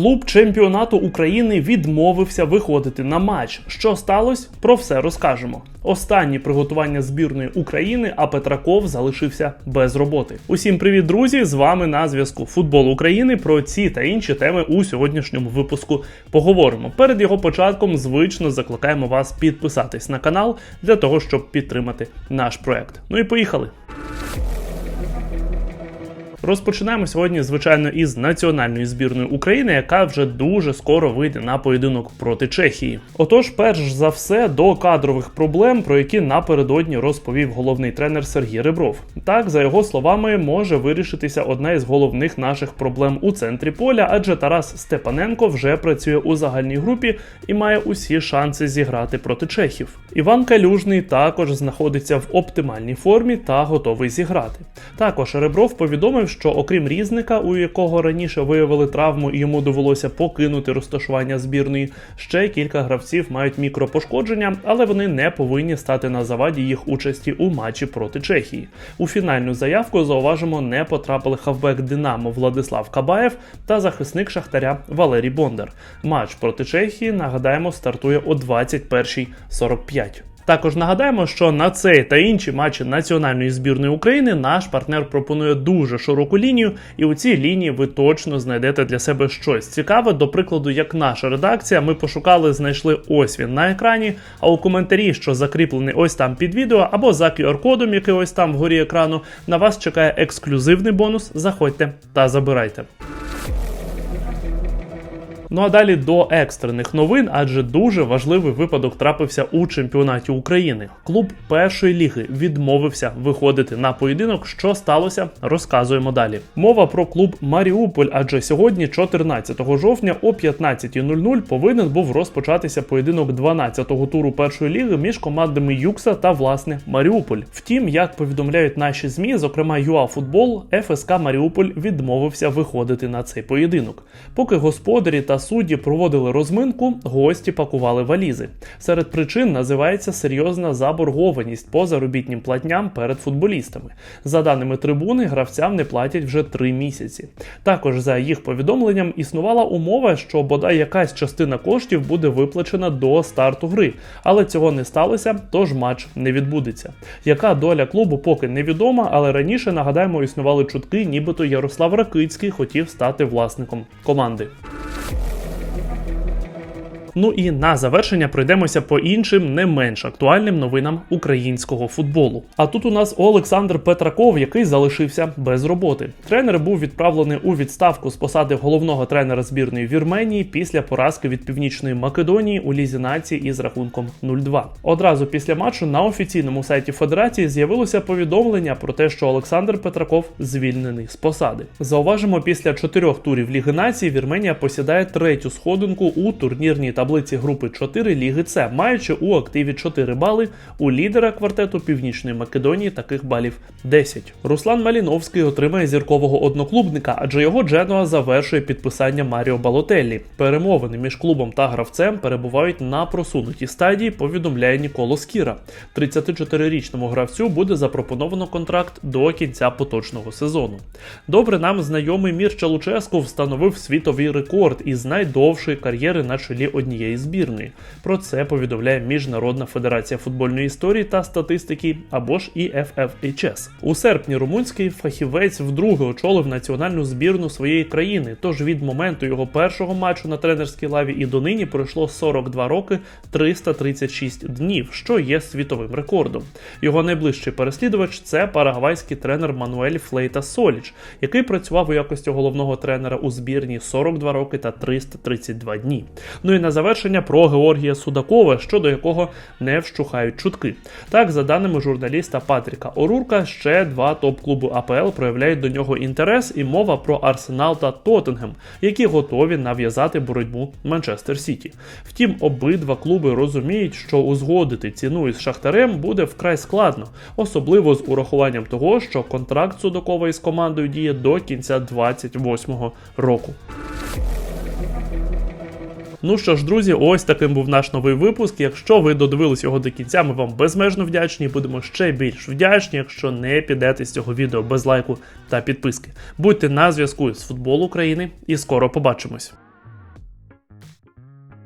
Клуб чемпіонату України відмовився виходити на матч. Що сталося? Про все розкажемо. Останні приготування збірної України, а Петраков залишився без роботи. Усім привіт, друзі! З вами на зв'язку Футбол України. Про ці та інші теми у сьогоднішньому випуску поговоримо. Перед його початком звично закликаємо вас підписатись на канал для того, щоб підтримати наш проект. Ну і поїхали. Розпочинаємо сьогодні, звичайно, із національної збірної України, яка вже дуже скоро вийде на поєдинок проти Чехії. Отож, перш за все, до кадрових проблем, про які напередодні розповів головний тренер Сергій Ребров. Так, за його словами, може вирішитися одна із головних наших проблем у центрі поля, адже Тарас Степаненко вже працює у загальній групі і має усі шанси зіграти проти чехів. Іван Калюжний також знаходиться в оптимальній формі та готовий зіграти. Також Ребров повідомив, що окрім різника, у якого раніше виявили травму і йому довелося покинути розташування збірної, ще кілька гравців мають мікропошкодження, але вони не повинні стати на заваді їх участі у матчі проти Чехії. У фінальну заявку зауважимо не потрапили хавбек Динамо Владислав Кабаєв та захисник Шахтаря Валерій Бондар. Матч проти Чехії нагадаємо стартує о 21.45. Також нагадаємо, що на цей та інші матчі національної збірної України наш партнер пропонує дуже широку лінію, і у цій лінії ви точно знайдете для себе щось цікаве. До прикладу, як наша редакція, ми пошукали, знайшли ось він на екрані. А у коментарі, що закріплений ось там під відео, або за QR-кодом, який ось там вгорі екрану, на вас чекає ексклюзивний бонус. Заходьте та забирайте. Ну а далі до екстрених новин, адже дуже важливий випадок трапився у чемпіонаті України. Клуб першої ліги відмовився виходити на поєдинок. Що сталося, розказуємо далі. Мова про клуб Маріуполь, адже сьогодні, 14 жовтня, о 15.00 повинен був розпочатися поєдинок 12-го туру першої ліги між командами Юкса та власне Маріуполь. Втім, як повідомляють наші змі, зокрема ЮАФутбол, ФСК Маріуполь відмовився виходити на цей поєдинок. Поки господарі та судді проводили розминку, гості пакували валізи. Серед причин називається серйозна заборгованість по заробітнім платням перед футболістами. За даними трибуни, гравцям не платять вже три місяці. Також за їх повідомленням існувала умова, що бодай якась частина коштів буде виплачена до старту гри, але цього не сталося, тож матч не відбудеться. Яка доля клубу поки невідома, але раніше нагадаємо, існували чутки, нібито Ярослав Ракицький хотів стати власником команди. Ну і на завершення пройдемося по іншим не менш актуальним новинам українського футболу. А тут у нас Олександр Петраков, який залишився без роботи. Тренер був відправлений у відставку з посади головного тренера збірної Вірменії після поразки від Північної Македонії у лізі нації із рахунком 0-2. Одразу після матчу на офіційному сайті Федерації з'явилося повідомлення про те, що Олександр Петраков звільнений з посади. Зауважимо, після чотирьох турів Ліги нації Вірменія посідає третю сходинку у турнірній таблиці групи 4 Ліги С, маючи у активі 4 бали, у лідера квартету Північної Македонії таких балів 10. Руслан Маліновський отримає зіркового одноклубника, адже його Дженуа завершує підписання Маріо Балотеллі. Перемовини між клубом та гравцем перебувають на просунутій стадії, повідомляє Ніколо Скіра. 34-річному гравцю буде запропоновано контракт до кінця поточного сезону. Добре нам знайомий Мірча Луческу встановив світовий рекорд із найдовшої кар'єри на чолі однієї збірної. Про це повідомляє Міжнародна федерація футбольної історії та статистики або ж IFFHS. У серпні румунський фахівець вдруге очолив національну збірну своєї країни. Тож від моменту його першого матчу на тренерській лаві і донині пройшло 42 роки 336 днів, що є світовим рекордом. Його найближчий переслідувач це парагвайський тренер Мануель Флейта Соліч, який працював у якості головного тренера у збірні 42 роки та 332 дні. Ну і на завершення про Георгія Судакова, щодо якого не вщухають чутки. Так, за даними журналіста Патріка Орурка, ще два топ-клуби АПЛ проявляють до нього інтерес, і мова про Арсенал та Тоттенгем, які готові нав'язати боротьбу Манчестер Сіті. Втім, обидва клуби розуміють, що узгодити ціну із Шахтарем буде вкрай складно, особливо з урахуванням того, що контракт Судакова із командою діє до кінця 28-го року. Ну що ж, друзі, ось таким був наш новий випуск. Якщо ви додивились його до кінця, ми вам безмежно вдячні. Будемо ще більш вдячні, якщо не підете з цього відео без лайку та підписки. Будьте на зв'язку з футбол України і скоро побачимось.